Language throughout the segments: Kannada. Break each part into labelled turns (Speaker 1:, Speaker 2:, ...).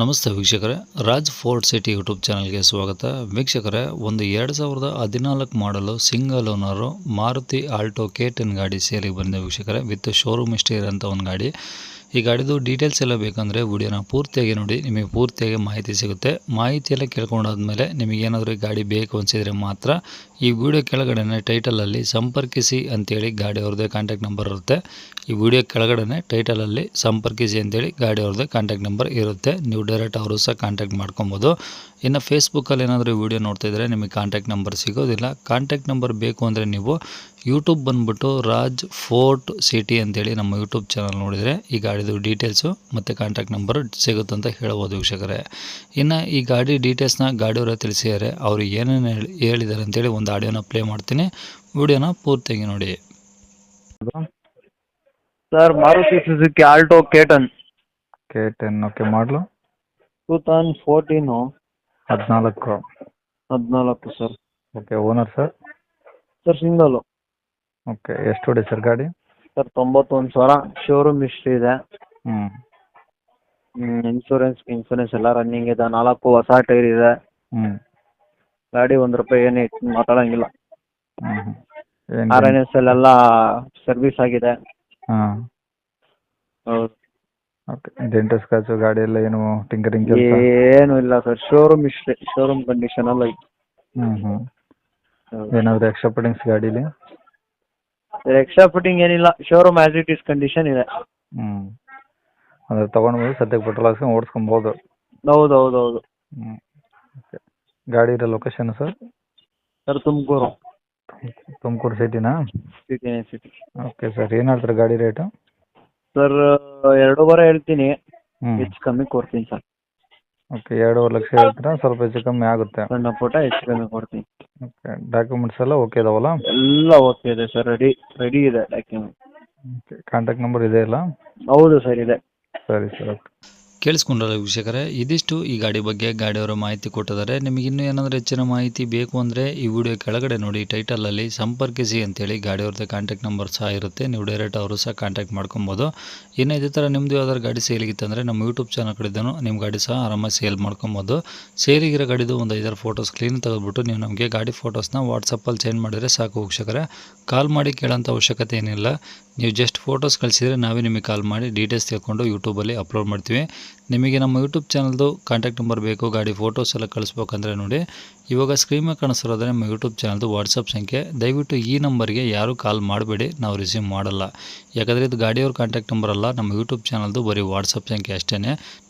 Speaker 1: ನಮಸ್ತೆ ವೀಕ್ಷಕರೇ, ರಾಜ್ ಫೋರ್ಟ್ ಸಿಟಿ ಯೂಟ್ಯೂಬ್ ಚಾನಲ್ಗೆ ಸ್ವಾಗತ. ವೀಕ್ಷಕರೇ, ಒಂದು ಎರಡು ಸಾವಿರದ ಹದಿನಾಲ್ಕು ಮಾಡಲು single owner Maruti Alto K ten ಗಾಡಿ ಸೇಲಿಗೆ ಬಂದಿದೆ ವೀಕ್ಷಕರೇ, ವಿತ್ ಶೋರೂಮ್ ಇಷ್ಟೇ ಇರೋಂಥ ಒಂದು ಗಾಡಿ. ಈ ಗಾಡಿದು ಡೀಟೇಲ್ಸ್ ಎಲ್ಲ ಬೇಕಂದರೆ ವಿಡಿಯೋನ ಪೂರ್ತಿಯಾಗಿ ನೋಡಿ, ನಿಮಗೆ ಪೂರ್ತಿಯಾಗಿ ಮಾಹಿತಿ ಸಿಗುತ್ತೆ. ಮಾಹಿತಿ ಎಲ್ಲ ಕೇಳ್ಕೊಂಡಾದ್ಮೇಲೆ ನಿಮಗೇನಾದರೂ ಗಾಡಿ ಬೇಕು ಅನಿಸಿದರೆ ಮಾತ್ರ ಈ ವಿಡಿಯೋ ಕೆಳಗಡೆ ಟೈಟಲಲ್ಲಿ ಸಂಪರ್ಕಿಸಿ ಅಂತೇಳಿ ಗಾಡಿ ಅವ್ರದ್ದೇ ಕಾಂಟ್ಯಾಕ್ಟ್ ನಂಬರ್ ಇರುತ್ತೆ. ಈ ವಿಡಿಯೋ ಕೆಳಗಡೆ ಟೈಟಲಲ್ಲಿ ಸಂಪರ್ಕಿಸಿ ಅಂತೇಳಿ ಗಾಡಿ ಅವ್ರದ್ದೇ ಕಾಂಟ್ಯಾಕ್ಟ್ ನಂಬರ್ ಇರುತ್ತೆ. ನೀವು ಡೈರೆಕ್ಟ್ ಅವರು ಸಹ ಕಾಂಟ್ಯಾಕ್ಟ್ ಮಾಡ್ಕೊಬೋದು. ಇನ್ನು ಫೇಸ್ಬುಕ್ಕಲ್ಲಿ ಏನಾದರೂ ವಿಡಿಯೋ ನೋಡ್ತಾ ಇದ್ದರೆ ನಿಮಗೆ ಕಾಂಟ್ಯಾಕ್ಟ್ ನಂಬರ್ ಸಿಗೋದಿಲ್ಲ. ಕಾಂಟ್ಯಾಕ್ಟ್ ನಂಬರ್ ಬೇಕು ಅಂದರೆ ನೀವು ಯೂಟ್ಯೂಬ್ ಬಂದ್ಬಿಟ್ಟು ರಾಜ್ ಫೋರ್ಟ್ ಸಿಟಿ ಅಂತೇಳಿ ನಮ್ಮ ಯೂಟ್ಯೂಬ್ ಚಾನಲ್ ನೋಡಿದರೆ ಈ ಗಾಡಿದು ಡೀಟೇಲ್ಸು ಮತ್ತು ಕಾಂಟ್ಯಾಕ್ಟ್ ನಂಬರ್ ಸಿಗುತ್ತೆ ಅಂತ ಹೇಳ್ಬೋದು ವೀಕ್ಷಕರೇ. ಇನ್ನು ಈ ಗಾಡಿ ಡೀಟೇಲ್ಸ್ನ ಗಾಡಿಯವರೇ ತಿಳಿಸಿದ್ದಾರೆ ಅವರು ಏನೇನು ಹೇಳಿ ಹೇಳಿದ್ದಾರೆ ಅಂತೇಳಿ ಒಂದು ಆಡಿಯೋನ ಪ್ಲೇ ಮಾಡ್ತೀನಿ. ವಿಡಿಯೋನ ಪೂರ್ತಿಯಾಗಿ ನೋಡಿ.
Speaker 2: ಸರ್ ಮಾರುತಿ ಸುಜುಕಿ ಆಲ್ಟೋ ಕೇಟನ್
Speaker 3: ಕೆ ಟೆನ್ ಓಕೆ ಮಾಡಲು
Speaker 2: ಟೂ ತೌಸಂಡ್ ಫೋರ್ಟೀನು
Speaker 3: ಹದಿನಾಲ್ಕು.
Speaker 2: ಹದಿನಾಲ್ಕು sir
Speaker 3: okay owner sir
Speaker 2: sir single
Speaker 3: okay ಎಷ್ಟು ಹೊಡಿ ಸರ್ ಗಾಡಿ?
Speaker 2: ಸರ್ ತೊಂಬತ್ತೊಂದು ಸಾವಿರ. ಶೋರೂಮ್ ಹಿಸ್ಟ್ರಿ ಇದೆ.
Speaker 3: ಹ್ಞೂ
Speaker 2: ಇನ್ಶೂರೆನ್ಸ್ ಇನ್ಶೂರೆನ್ಸ್ ಎಲ್ಲ ರನ್ನಿಂಗ್ ಇದೆ. ನಾಲ್ಕು ಹೊಸ ಟೈರ್ ಇದೆ.
Speaker 3: ಹ್ಞೂ
Speaker 2: ಗಾಡಿ ಒಂದು ರೂಪಾಯಿ ಏನು ಮಾತಾಡಂಗಿಲ್ಲ. ಆರ್ ಎನ್ ಎಸ್ ಎಲ್ಲ ಸರ್ವಿಸ್ ಆಗಿದೆ.
Speaker 3: ಹಾಂ.
Speaker 2: ಹೌದು.
Speaker 3: ಓಕೆ ಡೆಂಟು ಸ್ಕ್ರಾಚು ಗಾಡಿ ಎಲ್ಲ ಏನು ಟಿಂಕರಿಂಗ್ ಕೆಲಸ?
Speaker 2: ಏನು ಇಲ್ಲ ಸರ್ ಶೋರೂಮ್ ಇಷ್ಟೇ ಶೋರೂಮ್ ಕಂಡೀಷನ್ ಎಲ್ಲ ಐತೆ.
Speaker 3: ಹ್ಞೂ ಹ್ಞೂ. ಏನಾದರೂ ಎಕ್ಸ್ಟ್ರಾ ಪಡಿಂಗ್ಸ್ ಗಾಡೀಲಿ?
Speaker 2: ಎಕ್ಸ್ಟ್ರಾ ಫಿಟ್ಟಿಂಗ್ ಏನಿಲ್ಲ. Showroom as it is condition ಇದೆ.
Speaker 3: ಹ್ಞೂ ಅಂದರೆ ತೊಗೊಂಡ್ಬೋದು ಸದ್ಯಕ್ಕೆ ಪೆಟ್ರೋಲ್ ಹಾಕ್ಸ್ಕೊಂಡು ಓಡಿಸ್ಕೊಬೋದು.
Speaker 2: ಹೌದು ಹೌದು ಹೌದು.
Speaker 3: ಹ್ಞೂ ಓಕೆ ಗಾಡಿ ಇರೋ location sir?
Speaker 2: Sir Tumakuru.
Speaker 3: Tumakuru ಸಿಟಿನಾ?
Speaker 2: City city.
Speaker 3: Okay sir ಏನು ಹೇಳ್ತಾರೆ ಗಾಡಿ ರೇಟು?
Speaker 2: ಸರ್ ಎರಡೂವರೆ ಹೇಳ್ತೀನಿ.
Speaker 3: ಹ್ಞೂ
Speaker 2: ಹೆಚ್ಚು ಕಮ್ಮಿ ಕೊಡ್ತೀನಿ ಸರ್.
Speaker 3: ಓಕೆ ಎರಡೂವರೆ ಲಕ್ಷ ಹೇಳ್ತೀರಾ? ಸ್ವಲ್ಪ ಹೆಚ್ಚು ಕಮ್ಮಿ ಆಗುತ್ತೆ.
Speaker 2: ಸಣ್ಣ ಪುಟ್ಟ ಹೆಚ್ಚು ಕಮ್ಮಿ ಕೊಡ್ತೀನಿ.
Speaker 3: ಓಕೆ ಡಾಕ್ಯುಮೆಂಟ್ಸ್ ಎಲ್ಲ ಓಕೆ ಇದಾವಲ್ಲ?
Speaker 2: ಎಲ್ಲ ಓಕೆ ಇದೆ ಸರ್ ರೆಡಿ ರೆಡಿ ಇದೆ ಡಾಕ್ಯುಮೆಂಟ್
Speaker 3: ಓಕೆ ಕಾಂಟ್ಯಾಕ್ಟ್ ನಂಬರ್ ಇದೆ ಅಲ್ಲ
Speaker 2: ಹೌದು ಸರ್ ಇದೆ.
Speaker 3: ಸರಿ ಸರ್ ಓಕೆ
Speaker 1: ಕೇಳಿಸ್ಕೊಂಡ್ರಲ್ಲ ವೀಕ್ಷಕರೇ, ಇದಿಷ್ಟು ಈ ಗಾಡಿ ಬಗ್ಗೆ ಗಾಡಿಯವರು ಮಾಹಿತಿ ಕೊಟ್ಟಿದ್ದಾರೆ. ನಿಮಗೆ ಇನ್ನೂ ಏನಾದರೂ ಹೆಚ್ಚಿನ ಮಾಹಿತಿ ಬೇಕು ಅಂದರೆ ಈ ವಿಡಿಯೋ ಕೆಳಗಡೆ ನೋಡಿ ಟೈಟಲಲ್ಲಿ ಸಂಪರ್ಕಿಸಿ ಅಂತೇಳಿ ಗಾಡಿಯವ್ರದ್ದು ಕಾಂಟ್ಯಾಕ್ಟ್ ನಂಬರ್ ಸಹ ಇರುತ್ತೆ. ನೀವು ಡೈರೆಕ್ಟ್ ಅವರು ಸಹ ಕಾಂಟ್ಯಾಕ್ಟ್ ಮಾಡ್ಕೊಬೋದು. ಇನ್ನು ಇದೇ ಥರ ನಿಮ್ಮದು ಯಾವ್ದಾದ್ರು ಗಾಡಿ ಸೇಲಿಗಿತ್ತಂದರೆ ನಮ್ಮ ಯೂಟ್ಯೂಬ್ ಚಾನಲ್ ಕಡೆದೂ ನಿಮ್ಮ ಗಾಡಿ ಸಹ ಆರಾಮಾಗಿ ಸೇಲ್ ಮಾಡ್ಕೊಬೋದು. ಸೇಲಿಗಿರೋ ಗಾಡಿದು ಒಂದು ಐದಾರು ಫೋಟೋಸ್ ಕ್ಲೀನ್ ತೆಗೆದುಬಿಟ್ಟು ನೀವು ನಮಗೆ ಗಾಡಿ ಫೋಟೋಸ್ನ ವಾಟ್ಸಪ್ಪಲ್ಲಿ ಸೆಂಡ್ ಮಾಡಿದರೆ ಸಾಕು ವೀಕ್ಷಕರೇ. ಕಾಲ್ ಮಾಡಿ ಕೇಳೋಂಥ ಅವಶ್ಯಕತೆ ಏನಿಲ್ಲ. ನೀವು ಜಸ್ಟ್ ಫೋಟೋಸ್ ಕಳಿಸಿದರೆ ನಾವೇ ನಿಮಗೆ ಕಾಲ್ ಮಾಡಿ ಡೀಟೇಲ್ಸ್ ತಿಳ್ಕೊಂಡು ಯೂಟ್ಯೂಬಲ್ಲಿ ಅಪ್ಲೋಡ್ ಮಾಡ್ತೀವಿ. ನಿಮಗೆ ನಮ್ಮ ಯೂಟ್ಯೂಬ್ ಚಾನಲ್ದು ಕಾಂಟ್ಯಾಕ್ಟ್ ನಂಬರ್ ಬೇಕು, ಗಾಡಿ ಫೋಟೋಸ್ ಎಲ್ಲ ಕಳಿಸ್ಬೇಕಂದ್ರೆ ನೋಡಿ. ಇವಾಗ ಸ್ಕ್ರೀನ್ ಮೇಲೆ ಕಾಣಿಸ್ತಿರೋದ್ರೆ ನಮ್ಮ ಯೂಟ್ಯೂಬ್ ಚಾನಲ್ದು ವಾಟ್ಸಪ್ ಸಂಖ್ಯೆ. ದಯವಿಟ್ಟು ಈ ನಂಬರ್ಗೆ ಯಾರೂ ಕಾಲ್ ಮಾಡಬೇಡಿ, ನಾವು ರಿಸೀವ್ ಮಾಡಲ್ಲ. ಯಾಕಂದರೆ ಇದು ಗಾಡಿಯವ್ರ ಕಾಂಟ್ಯಾಕ್ಟ್ ನಂಬರ್ ಅಲ್ಲ, ನಮ್ಮ ಯೂಟ್ಯೂಬ್ ಚಾನಲ್ದು ಬರೀ ವಾಟ್ಸಪ್ ಸಂಖ್ಯೆ ಅಷ್ಟೇ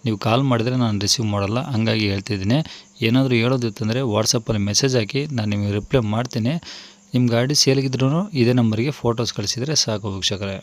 Speaker 1: ನೀವು ಕಾಲ್ ಮಾಡಿದರೆ ನಾನು ರಿಸೀವ್ ಮಾಡಲ್ಲ, ಹಂಗಾಗಿ ಹೇಳ್ತಿದ್ದೀನಿ. ಏನಾದರೂ ಹೇಳೋದಿತ್ತಂದರೆ ವಾಟ್ಸಪ್ಪಲ್ಲಿ ಮೆಸೇಜ್ ಹಾಕಿ ನಾನು ನಿಮಗೆ ರಿಪ್ಲೈ ಮಾಡ್ತೀನಿ. ನಿಮ್ಮ ಗಾಡಿ ಸೇಲ್ಗಿದ್ರೂ ಇದೇ ನಂಬರಿಗೆ ಫೋಟೋಸ್ ಕಳಿಸಿದರೆ ಸಾಕು ವೀಕ್ಷಕರೇ.